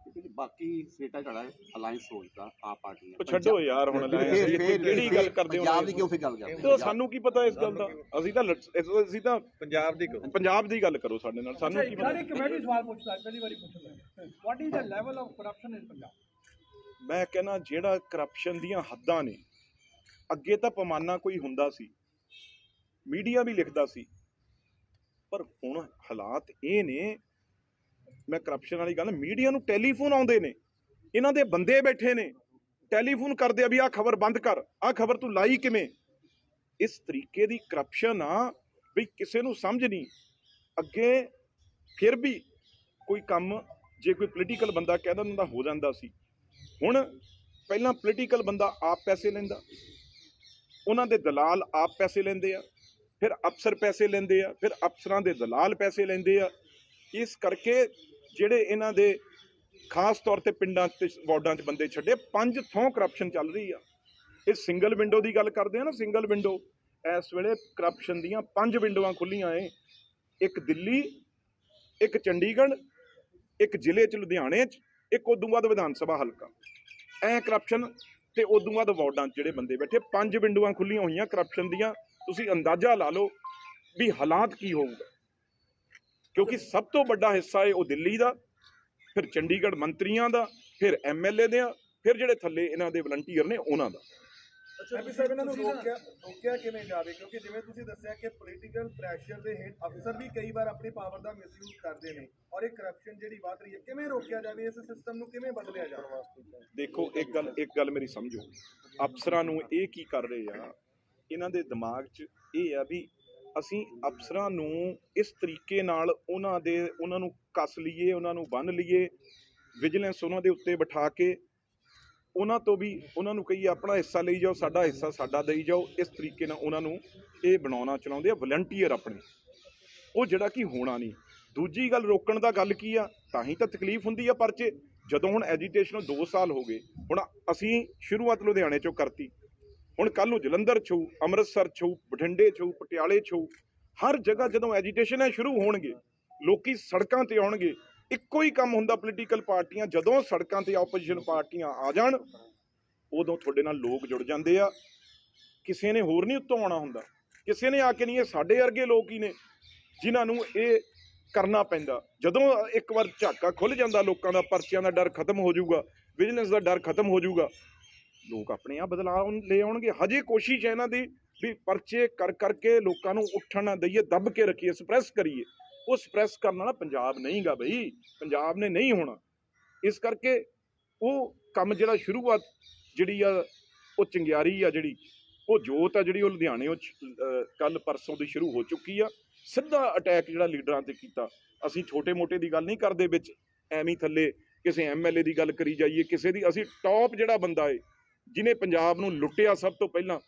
ਜੀ ਬਾਕੀ ਸਟੇਟਾਂ ਜਿਹੜਾ ਅਲਾਈਅੰਸ ਹੋਏਗਾ ਆਪ ਪਾਰਟੀ ਨਾਲ ਉਹ ਛੱਡੋ ਯਾਰ ਹੁਣ ਲੈ ਫਿਰ- ਅਸੀਂ ਫਿਰ- ਕਿਹੜੀ ਫਿਰ ਗੱਲ ਕਰਦੇ ਹੋ ਪੰਜਾਬ ਦੀ ਕਿਉਂ ਫਿਰ ਗੱਲ ਕਰਦੇ ਤੇ ਸਾਨੂੰ ਕੀ ਪਤਾ ਇਸ ਗੱਲ ਦਾ? ਅਸੀਂ ਤਾਂ ਲੜ- ਇਸ- ਅਸੀਂ ਤਾਂ ਪੰਜਾਬ ਦੀ ਕਰੋ। ਪੰਜਾਬ ਦੀ ਗੱਲ ਕਰੋ ਸਾਡੇ ਨਾਲ ਸਾਨੂੰ ਕੀ ਸਰ ਪਤਾ? ਇੱਕ ਮੈਂ ਵੀ ਸਵਾਲ ਪੁੱਛਦਾ ਪਹਿਲੀ ਵਾਰੀ ਪੁੱਛਦਾ what is the level of corruption in Punjab ਮੈਂ ਕਹਿੰਦਾ ਜਿਹੜਾ ਕਰਪਸ਼ਨ ਦੀਆਂ ਹੱਦਾਂ ਨੇ ਅੱਗੇ ਤਾਂ ਪਮਾਨਾ ਕੋਈ ਹੁੰਦਾ ਸੀ। ਮੀਡੀਆ ਵੀ ਲਿਖਦਾ ਸੀ। ਪਰ ਹੁਣ ਹਾਲਾਤ ਇਹ ਨੇ ਮੈਂ ਕਰਪਸ਼ਨ ਵਾਲੀ ਗੱਲ ਮੀਡੀਆ ਨੂੰ ਟੈਲੀਫੋਨ ਆਉਂਦੇ ਨੇ। ਇਹਨਾਂ ਦੇ ਬੰਦੇ ਬੈਠੇ ਨੇ। ਟੈਲੀਫੋਨ ਕਰਦੇ ਆ ਵੀ ਆਹ ਖਬਰ ਬੰਦ ਕਰ, ਆਹ ਖਬਰ ਤੂੰ ਲਾਈ ਕਿਵੇਂ? ਇਸ ਤਰੀਕੇ ਦੀ ਕਰਪਸ਼ਨ ਆ ਵੀ ਕਿਸੇ ਨੂੰ ਸਮਝ ਨਹੀਂ। ਅੱਗੇ ਫਿਰ ਵੀ ਕੋਈ ਕੰਮ, ਜੇ ਕੋਈ ਪੋਲੀਟੀਕਲ ਬੰਦਾ ਕਹਿੰਦਾ ਹੁੰਦਾ ਹੋ ਜਾਂਦਾ ਸੀ। ਹੁਣ ਪਹਿਲਾਂ ਪੋਲੀਟੀਕਲ ਬੰਦਾ ਆਪ ਪੈਸੇ ਲੈਂਦਾ। ਉਹਨਾਂ ਦੇ ਦਲਾਲ ਆਪ ਪੈਸੇ ਲੈਂਦੇ ਆ। ਫਿਰ ਅਫਸਰ ਪੈਸੇ ਲੈਂਦੇ ਆ। ਫਿਰ ਅਫਸਰਾਂ ਦੇ ਦਲਾਲ ਪੈਸੇ ਲੈਂਦੇ ਆ। ਇਸ ਕਰਕੇ ਜਿਹੜੇ ਇਹਨਾਂ ਦੇ ਖਾਸ ਤੌਰ ਤੇ ਪਿੰਡਾਂ ਤੇ ਵਾਰਡਾਂ 'ਚ ਬੰਦੇ ਛੱਡੇ, ਪੰਜ ਥੋਂ ਕਰਪਸ਼ਨ ਚੱਲ ਰਹੀ ਆ। ਇਹ ਸਿੰਗਲ ਵਿੰਡੋ ਦੀ ਗੱਲ ਕਰਦੇ ਆ ਨਾ ਸਿੰਗਲ ਵਿੰਡੋ ਇਸ ਵੇਲੇ ਕਰਪਸ਼ਨ ਦੀਆਂ ਪੰਜ ਵਿੰਡੋਆਂ ਖੁੱਲੀਆਂ ਏ ਇੱਕ ਦਿੱਲੀ, ਇੱਕ ਚੰਡੀਗੜ੍ਹ, ਇੱਕ ਜ਼ਿਲ੍ਹੇ 'ਚ ਲੁਧਿਆਣੇ 'ਚ, ਇੱਕ ਉਦੋਂ ਬਾਅਦ ਵਿਧਾਨ ਸਭਾ ਹਲਕਾ। ਐ ਕਰਪਸ਼ਨ ਤੇ ਉਦੋਂ ਬਾਅਦ ਵਾਰਡਾਂ 'ਚ ਜਿਹੜੇ ਬੰਦੇ ਬੈਠੇ, ਪੰਜ ਵਿੰਡੋਆਂ ਖੁੱਲੀਆਂ ਹੋਈਆਂ ਕਰਪਸ਼ਨ ਦੀਆਂ। ਤੁਸੀਂ ਅੰਦਾਜ਼ਾ ਲਾ ਲਓ ਵੀ ਹਾਲਾਤ ਕੀ ਹੋਊਗਾ। ਕਿਉਂਕਿ ਸਭ ਤੋਂ ਵੱਡਾ ਹਿੱਸਾ ਹੈ ਉਹ ਦਿੱਲੀ ਦਾ ਫਿਰ ਚੰਡੀਗੜ੍ਹ ਮੰਤਰੀਆਂ ਦਾ ਫਿਰ ਐਮਐਲਏ ਦੇ ਫਿਰ ਜਿਹੜੇ ਥੱਲੇ ਇਹਨਾਂ ਦੇ ਵਲੰਟੀਅਰ ਨੇ ਉਹਨਾਂ ਦਾ। ਐਮਪੀ ਸਾਹਿਬ ਇਹਨਾਂ ਨੂੰ ਰੋਕਿਆ ਰੋਕਿਆ ਕਿਵੇਂ ਜਾਵੇ ਕਿਉਂਕਿ ਜਿਵੇਂ ਤੁਸੀਂ ਦੱਸਿਆ ਕਿ ਪੋਲੀਟੀਕਲ ਪ੍ਰੈਸ਼ਰ ਦੇ ਹੇਠ ਅਫਸਰ ਵੀ ਕਈ ਵਾਰ ਆਪਣੀ ਪਾਵਰ ਦਾ ਮਿਸਯੂਜ਼ ਕਰਦੇ ਨੇ ਔਰ ਇਹ ਕਰਪਸ਼ਨ ਜਿਹੜੀ ਵੱਧ ਰਹੀ ਹੈ ਕਿਵੇਂ ਰੋਕਿਆ ਜਾਵੇ ਇਸ ਸਿਸਟਮ ਨੂੰ ਕਿਵੇਂ ਬਦਲਿਆ ਜਾਵੇ? ਦੇਖੋ ਇੱਕ ਗੱਲ ਇੱਕ ਗੱਲ ਮੇਰੀ ਸਮਝੋ। ਅਫਸਰਾਂ ਨੂੰ ਇਹ ਕੀ ਕਰ ਰਹੇ ਆ ਇਹਨਾਂ ਦੇ ਦਿਮਾਗ 'ਚ ਇਹ ਆ ਵੀ ਅਸੀਂ ਅਫਸਰਾਂ ਨੂੰ ਇਸ ਤਰੀਕੇ ਨਾਲ ਉਹਨਾਂ ਦੇ, ਉਹਨਾਂ ਨੂੰ ਕੱਸ ਲਈਏ, ਉਹਨਾਂ ਨੂੰ ਬੰਨ ਲਈਏ ਵਿਜੀਲੈਂਸ ਉਹਨਾਂ ਦੇ ਉੱਤੇ ਬਿਠਾ ਕੇ, ਉਹਨਾਂ ਤੋਂ ਵੀ ਉਹਨਾਂ ਨੂੰ ਕਹੀਏ ਆਪਣਾ ਹਿੱਸਾ ਲਈ ਜਾਓ, ਸਾਡਾ ਹਿੱਸਾ ਸਾਡਾ ਦੇਈ ਜਾਓ, ਇਸ ਤਰੀਕੇ ਨਾਲ ਉਹਨਾਂ ਨੂੰ ਇਹ ਬਣਾਉਣਾ ਚਲਾਉਂਦੇ ਆ ਵਲੰਟੀਅਰ ਆਪਣੇ। ਉਹ ਜਿਹੜਾ ਕਿ ਹੋਣਾ ਨਹੀਂ। ਦੂਜੀ ਗੱਲ ਰੋਕਣ ਦਾ ਗੱਲ ਕੀ ਆ? ਤਾਂ ਹੀ ਤਾਂ ਤਕਲੀਫ ਹੁੰਦੀ ਆ ਪਰਚੇ। ਜਦੋਂ ਹੁਣ ਐਜੀਟੇਸ਼ਨ ਨੂੰ 2 ਸਾਲ ਹੋ ਗਏ, ਹੁਣ ਅਸੀਂ ਸ਼ੁਰੂਆਤ ਲੁਧਿਆਣੇ ਚੋਂ ਕਰਤੀ। ਹੁਣ ਕੱਲ ਨੂੰ ਜਲੰਧਰ ਛੂ ਅੰਮ੍ਰਿਤਸਰ ਛੂ ਬਠਿੰਡੇ ਛੂ ਪਟਿਆਲੇ ਛੂ ਹਰ ਜਗ੍ਹਾ ਜਦੋਂ ਐਜੀਟੇਸ਼ਨ ਹੈ, ਸ਼ੁਰੂ ਹੋਣਗੇ। ਲੋਕੀ ਸੜਕਾਂ ਤੇ ਆਉਣਗੇ। ਇੱਕੋ ਹੀ ਕੰਮ ਹੁੰਦਾ ਪੋਲੀਟੀਕਲ ਪਾਰਟੀਆਂ, ਜਦੋਂ ਸੜਕਾਂ ਤੇ ਆਪੋਜੀਸ਼ਨ ਪਾਰਟੀਆਂ ਆ ਜਾਣ, ਉਦੋਂ ਤੁਹਾਡੇ ਨਾਲ ਲੋਕ ਜੁੜ ਜਾਂਦੇ ਆ। ਕਿਸੇ ਨੇ ਹੋਰ ਨਹੀਂ ਉੱਤੋਂ ਆਉਣਾ ਹੁੰਦਾ। ਕਿਸੇ ਨੇ ਆ ਕੇ ਨਹੀਂ, ਇਹ ਸਾਡੇ ਵਰਗੇ ਲੋਕ ਹੀ ਨੇ, ਜਿਨ੍ਹਾਂ ਨੂੰ ਇਹ ਕਰਨਾ ਪੈਂਦਾ। ਜਦੋਂ ਇੱਕ ਵਾਰ ਝਾਕਾ ਖੁੱਲ ਜਾਂਦਾ, ਲੋਕਾਂ ਦਾ ਪਰਚਿਆਂ ਦਾ ਡਰ ਖਤਮ ਹੋ ਜਾਊਗਾ ਵਿਜੀਲੈਂਸ ਦਾ ਡਰ ਖਤਮ ਹੋ ਜਾਊਗਾ ਲੋਕ ਆਪਣੇ ਆਪ ਬਦਲਾਅ ਲੈ ਆਉਣਗੇ। ਹਜੇ ਕੋਸ਼ਿਸ਼ ਹੈ ਇਹਨਾਂ ਦੀ ਵੀ ਪਰਚੇ ਕਰ, ਕਰਕੇ ਲੋਕਾਂ ਨੂੰ ਉੱਠਣ ਨਾ ਦਈਏ, ਦੱਬ ਕੇ ਰੱਖੀਏ ਸਪਰੈਸ ਕਰੀਏ। ਉਹ ਸਪਰੈਸ ਕਰਨ ਵਾਲਾ ਪੰਜਾਬ ਨਹੀਂਗਾ ਬਈ। ਪੰਜਾਬ ਨੇ ਨਹੀਂ ਹੋਣਾ। ਇਸ ਕਰਕੇ ਉਹ ਕੰਮ ਜਿਹੜਾ ਸ਼ੁਰੂਆਤ ਜਿਹੜੀ ਆ, ਉਹ ਚੰਗਿਆਰੀ ਆ ਜਿਹੜੀ, ਉਹ ਜੋਤ ਆ ਜਿਹੜੀ, ਉਹ ਲੁਧਿਆਣੇ ਉਹ ਕੱਲ ਪਰਸੋਂ ਦੀ ਸ਼ੁਰੂ ਹੋ ਚੁੱਕੀ ਆ। ਸਿੱਧਾ ਅਟੈਕ ਜਿਹੜਾ ਲੀਡਰਾਂ ਤੇ ਕੀਤਾ। ਅਸੀਂ ਛੋਟੇ-ਮੋਟੇ ਦੀ ਗੱਲ ਨਹੀਂ ਕਰਦੇ ਵਿੱਚ, ਐਵੇਂ ਥੱਲੇ ਕਿਸੇ ਐਮਐਲਏ ਦੀ ਗੱਲ ਕਰੀ ਜਾਈਏ, ਕਿਸੇ ਦੀ, ਅਸੀਂ ਟੌਪ ਜਿਹੜਾ ਬੰਦਾ ਏ ਜਿਨੇ ਪੰਜਾਬ ਨੂੰ ਲੁੱਟਿਆ ਸਭ ਤੋਂ ਪਹਿਲਾਂ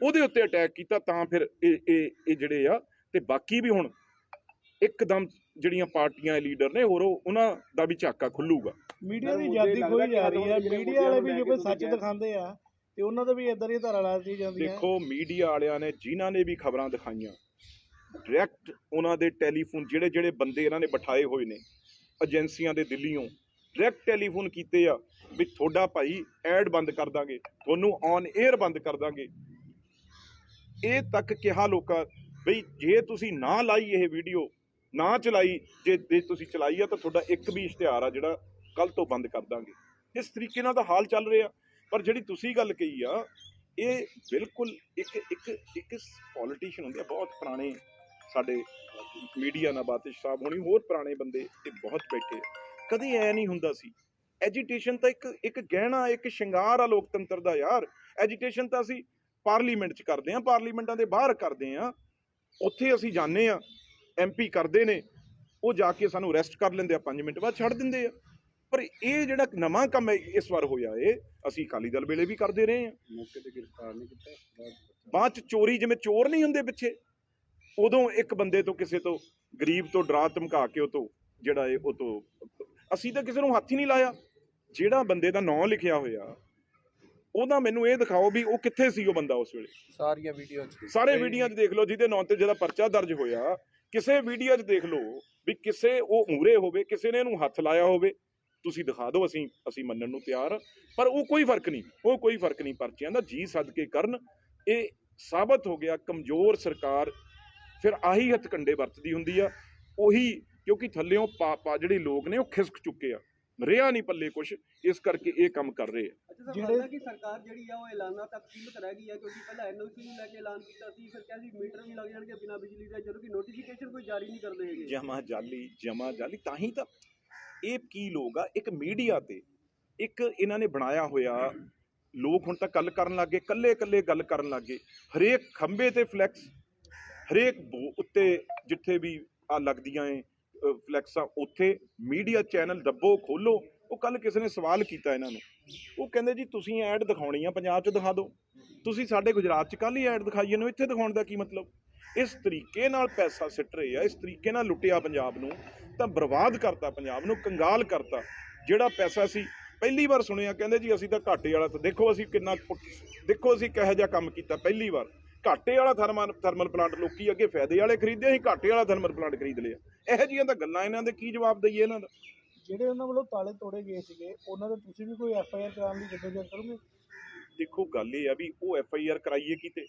ਉਹਦੇ ਉੱਤੇ ਅਟੈਕ ਕੀਤਾ ਤਾਂ ਫਿਰ ਇਹ ਇਹ ਇਹ ਜਿਹੜੇ ਆ ਤੇ ਬਾਕੀ ਵੀ ਹੁਣ ਇੱਕਦਮ ਜਿਹੜੀਆਂ ਪਾਰਟੀਆਂ ਦੇ ਲੀਡਰ ਨੇ ਹੋਰ ਉਹ- ਉਹਨਾਂ ਦਾ ਵੀ ਝਾਕਾ ਖੁੱਲੂਗਾ। ਮੀਡੀਆ ਦੀ ਆਜ਼ਾਦੀ ਖੋਈ ਜਾ ਰਹੀ ਹੈ ਮੀਡੀਆ ਵਾਲੇ ਵੀ ਮੁੱਦਿਆਂ ਜੋ ਨੂੰ ਕੋਈ ਲੈ ਸੱਚ ਦਿਖਾਉਂਦੇ ਆ ਤੇ ਉਹਨਾਂ ਦੇ ਵੀ ਇਦਾਂ ਦੀਆਂ ਧਾਰਾ ਲਾ ਦਿੱਤੀਆਂ ਜਾਂਦੀਆਂ। ਦੇਖੋ ਮੀਡੀਆ ਵਾਲਿਆਂ ਨੇ ਜਿਨ੍ਹਾਂ ਨੇ ਵੀ ਖਬਰਾਂ ਦਿਖਾਈਆਂ ਡਾਇਰੈਕਟ ਉਹਨਾਂ ਦੇ ਟੈਲੀਫੋਨ ਜਿਹੜੇ ਜਿਹੜੇ ਬੰਦੇ ਇਹਨਾਂ ਨੇ ਬਿਠਾਏ ਹੋਏ ਨੇ ਏਜੰਸੀਆਂ ਦੇ ਦਿੱਲੀੋਂ ਡਾਇਰੈਕਟ ਟੈਲੀਫੋਨ ਕੀਤੇ ਆ। ਵੀ ਤੁਹਾਡਾ ਭਾਈ ਐਡ ਬੰਦ ਕਰ ਦਾਂਗੇ, ਤੁਹਾਨੂੰ ਔਨ 에ਅਰ ਬੰਦ ਕਰ ਦਾਂਗੇ। ਇਹ ਤੱਕ ਕਿਹਾ ਲੋਕਾਂ, ਬਈ ਜੇ ਤੁਸੀਂ ਨਾ ਲਾਈ ਇਹ ਵੀਡੀਓ ਨਾ ਚਲਾਈ, ਜੇ ਜੇ ਤੁਸੀਂ ਚਲਾਈ ਆ ਤਾਂ ਤੁਹਾਡਾ ਇੱਕ ਵੀ ਇਸ਼ਤਿਹਾਰ ਆ ਜਿਹੜਾ ਕੱਲ ਤੋਂ ਬੰਦ ਕਰ ਦਾਂਗੇ। ਇਸ ਤਰੀਕੇ ਨਾਲ ਤਾਂ ਹਾਲ ਚੱਲ ਰਿਹਾ। ਪਰ ਜਿਹੜੀ ਤੁਸੀਂ ਗੱਲ ਕਹੀ ਆ, ਇਹ ਬਿਲਕੁਲ ਇੱਕ ਇੱਕ ਇੱਕ ਪੋਲੀਟੀਸ਼ੀਅਨ ਹੁੰਦੇ ਆ, ਬਹੁਤ ਪੁਰਾਣੇ ਸਾਡੇ ਮੀਡੀਆ ਨਾਲ ਬਾਤਿਸ਼ ਸਾਹਿਬ ਹੋਣੀ ਹੋਰ ਪੁਰਾਣੇ ਬੰਦੇ ਇਹ ਬਹੁਤ ਬੈਠੇ ਕਦੇ ਐ ਨਹੀਂ ਹੁੰਦਾ ਸੀ ਐਜੀਟੇਸ਼ਨ ਤਾਂ ਇੱਕ ਇੱਕ ਗਹਿਣਾ ਇੱਕ ਸ਼ਿੰਗਾਰ ਆ ਲੋਕਤੰਤਰ ਦਾ ਯਾਰ। ਐਜੀਟੇਸ਼ਨ ਤਾਂ ਅਸੀਂ ਪਾਰਲੀਮੈਂਟ 'ਚ ਕਰਦੇ ਆ ਪਾਰਲੀਮੈਂਟਾਂ ਦੇ ਬਾਹਰ ਕਰਦੇ ਆ ਉੱਥੇ ਅਸੀਂ ਜਾਂਦੇ ਆ ਐਮਪੀ ਕਰਦੇ ਨੇ ਉਹ ਜਾ ਕੇ ਸਾਨੂੰ ਅਰੈਸਟ ਕਰ ਲੈਂਦੇ ਆ 5 ਮਿੰਟ ਬਾਅਦ ਛੱਡ ਦਿੰਦੇ ਆ। ਪਰ ਇਹ ਜਿਹੜਾ ਨਵਾਂ ਕੰਮ ਹੈ ਇਸ ਵਾਰ ਹੋਇਆ ਏ ਅਸੀਂ ਅਕਾਲੀ ਦਲ ਵੇਲੇ ਵੀ ਕਰਦੇ ਰਹੇ ਆ ਮੌਕੇ ਤੇ ਗ੍ਰਿਫਤਾਰ ਨਹੀਂ ਕੀਤਾ ਬਾਅਦ ਚ ਚੋਰੀ ਜਿਵੇਂ ਚੋਰ ਨਹੀਂ ਹੁੰਦੇ ਪਿੱਛੇ ਉਦੋਂ ਇੱਕ ਬੰਦੇ ਤੋਂ ਕਿਸੇ ਤੋਂ ਗਰੀਬ ਤੋਂ ਡਰਾ ਧਮਕਾ ਕੇ ਉਹ ਤੋਂ ਜਿਹੜਾ ਇਹ ਉਹ ਤੋਂ ਅਸੀਂ ਤਾਂ ਕਿਸੇ ਨੂੰ ਹੱਥ ਹੀ ਨਹੀਂ ਲਾਇਆ। ਜਿਹੜਾ ਬੰਦੇ ਦਾ ਨਾਂ ਲਿਖਿਆ ਹੋਇਆ ਉਹਦਾ ਮੈਨੂੰ ਇਹ ਦਿਖਾਓ ਵੀ ਉਹ ਕਿੱਥੇ ਸੀ ਉਹ ਬੰਦਾ ਉਸ ਵੇਲੇ। ਸਾਰੀਆਂ ਵੀਡੀਓ 'ਚ ਸਾਰੇ ਵੀਡੀਓ 'ਚ ਦੇਖ ਲਓ ਜਿਹਦੇ ਨਾਂ ਤੇ ਜਿਹਦਾ ਪਰਚਾ ਦਰਜ ਹੋਇਆ ਕਿਸੇ ਵੀਡੀਓ 'ਚ ਦੇਖ ਲਓ ਵੀ ਕਿਸੇ ਉਹ ਮੂਰੇ ਹੋਵੇ ਕਿਸੇ ਨੇ ਇਹਨੂੰ ਹੱਥ ਲਾਇਆ ਹੋਵੇ ਤੁਸੀਂ ਦਿਖਾ ਦਿਓ ਅਸੀਂ ਅਸੀਂ ਮੰਨਣ ਨੂੰ ਤਿਆਰ। ਪਰ ਉਹ ਕੋਈ ਫ਼ਰਕ ਨਹੀਂ ਉਹ ਕੋਈ ਫ਼ਰਕ ਨਹੀਂ ਪਰਚਿਆਂ ਦਾ ਜੀ ਸਦਕੇ ਕਰਨ ਇਹ ਸਾਬਤ ਹੋ ਗਿਆ ਕਮਜ਼ੋਰ ਸਰਕਾਰ ਫਿਰ ਆਹੀ ਹੱਥਕੰਡੇ ਵਰਤਦੀ ਹੁੰਦੀ ਆ ਉਹੀ ਕਿਉਂਕਿ ਥੱਲਿਓਂ ਪਾ ਜਿਹੜੇ ਲੋਕ ਨੇ ਉਹ ਖਿਸਕ ਚੁੱਕੇ ਆ। ਰਿਹਾ ਨਹੀਂ ਪੱਲੇ ਕੁਛ ਇਸ ਕਰਕੇ ਇਹ ਕੰਮ ਕਰ ਰਹੇ ਆ। ਜਿਹੜੇ- ਕਿ ਸਰਕਾਰ ਜਿਹੜੀ ਆ ਉਹ ਐਲਾਨਾਂ ਤੱਕ ਸੀਮਿਤ ਰਹਿ ਗਈ ਹੈ ਕਿਉਂਕਿ ਪਹਿਲਾਂ ਐਨਓਸੀ ਨੂੰ ਲੈ ਕੇ ਐਲਾਨ ਕੀਤਾ ਸੀ ਫਿਰ ਕਹਿੰਦੀ ਮੀਟਰ ਵੀ ਲੱਗ ਜਾਣਗੇ ਬਿਨਾਂ ਬਿਜਲੀ ਦੇ ਜਦੋਂ ਕਿ ਨੋਟੀਫਿਕੇਸ਼ਨ ਕੋਈ ਜਾਰੀ ਨਹੀਂ ਕਰਦੇ ਹੈਗੇ। ਜਮਾ ਜਾਲੀ ਜਮਾ ਜਾਲੀ ਤਾਂ ਹੀ ਤਾਂ ਇਹ ਕੀ ਲੋਕ ਆ ਇੱਕ ਮੀਡੀਆ ਤੇ ਇੱਕ ਇਹਨਾਂ ਨੇ ਬਣਾਇਆ ਹੋਇਆ ਲੋਕ ਹੁਣ ਤਾਂ ਗੱਲ ਕਰਨ ਲੱਗੇ ਕੱਲੇ ਕੱਲੇ ਗੱਲ ਕਰਨ ਲੱਗੇ ਹਰੇਕ ਖੰਬੇ ਤੇ ਫਲੈਕਸ ਹਰੇਕ ਉੱਤੇ ਜਿੱਥੇ ਵੀ ਆ ਲੱਗਦੀਆਂ ਏ ਫਲੈਕਸਾਂ ਉੱਥੇ ਮੀਡੀਆ ਚੈਨਲ ਦੱਬੋ, ਖੋਲੋ। ਉਹ ਕੱਲ ਕਿਸੇ ਨੇ ਸਵਾਲ ਕੀਤਾ ਇਹਨਾਂ ਨੂੰ। ਉਹ ਕਹਿੰਦੇ ਜੀ, ਤੁਸੀਂ ਐਡ ਦਿਖਾਉਣੀ ਆ, ਪੰਜਾਬ 'ਚ ਦਿਖਾ ਦਿਓ। ਤੁਸੀਂ ਸਾਡੇ ਗੁਜਰਾਤ 'ਚ ਕੱਲ ਹੀ ਐਡ ਦਿਖਾਈ ਨੂੰ, ਇੱਥੇ ਦਿਖਾਉਣ ਦਾ ਕੀ ਮਤਲਬ? ਇਸ ਤਰੀਕੇ ਨਾਲ ਪੈਸਾ ਸਿੱਟ ਰਹੇ ਆ, ਇਸ ਤਰੀਕੇ ਨਾਲ ਲੁੱਟਿਆ ਪੰਜਾਬ ਨੂੰ, ਤਾਂ ਬਰਬਾਦ ਕਰਤਾ ਪੰਜਾਬ ਨੂੰ, ਕੰਗਾਲ ਕਰਤਾ। ਜਿਹੜਾ ਪੈਸਾ ਸੀ ਪਹਿਲੀ ਵਾਰ ਸੁਣਿਆ, ਕਹਿੰਦੇ ਜੀ, ਅਸੀਂ ਤਾਂ ਘਾਟੇ ਵਾਲਾ ਤਾਂ ਦੇਖੋ ਅਸੀਂ ਕਿੰਨਾ ਪੁੱਟ- ਦੇਖੋ ਅਸੀਂ ਕਿਹੋ ਜਿਹਾ ਕੰਮ ਕੀਤਾ, ਪਹਿਲੀ ਵਾਰ। ਘਾਟੇ ਵਾਲਾ ਥਰਮਲ ਥਰਮਲ ਪਲਾਂਟ ਲੋਕੀ ਅੱਗੇ ਫਾਇਦੇ ਵਾਲੇ ਖਰੀਦਦੇ ਅਸੀਂ ਘਾਟੇ ਵਾਲਾ ਥਰਮਲ ਪਲਾਂਟ ਖਰੀਦ ਲਿਆ। ਇਹੋ ਜਿਹੀਆਂ ਤਾਂ ਗੱਲਾਂ ਇਹਨਾਂ ਦੇ ਕੀ ਜਵਾਬ ਦਈਏ ਇਹਨਾਂ ਦਾ? ਜਿਹੜੇ ਉਹਨਾਂ ਵੱਲੋਂ ਤਾਲੇ ਤੋੜੇ ਗਏ ਸੀਗੇ ਉਹਨਾਂ ਦੇ ਤੁਸੀਂ ਵੀ ਕੋਈ ਐਫ ਆਈ ਆਰ ਕਰਾਉਣ ਦੀ ਜਦੋਜਹਿਦ ਕਰੋਗੇ? ਦੇਖੋ ਗੱਲ ਇਹ ਆ ਵੀ ਉਹ ਐਫ ਆਈ ਆਰ ਕਰਾਈਏ ਕਿਤੇ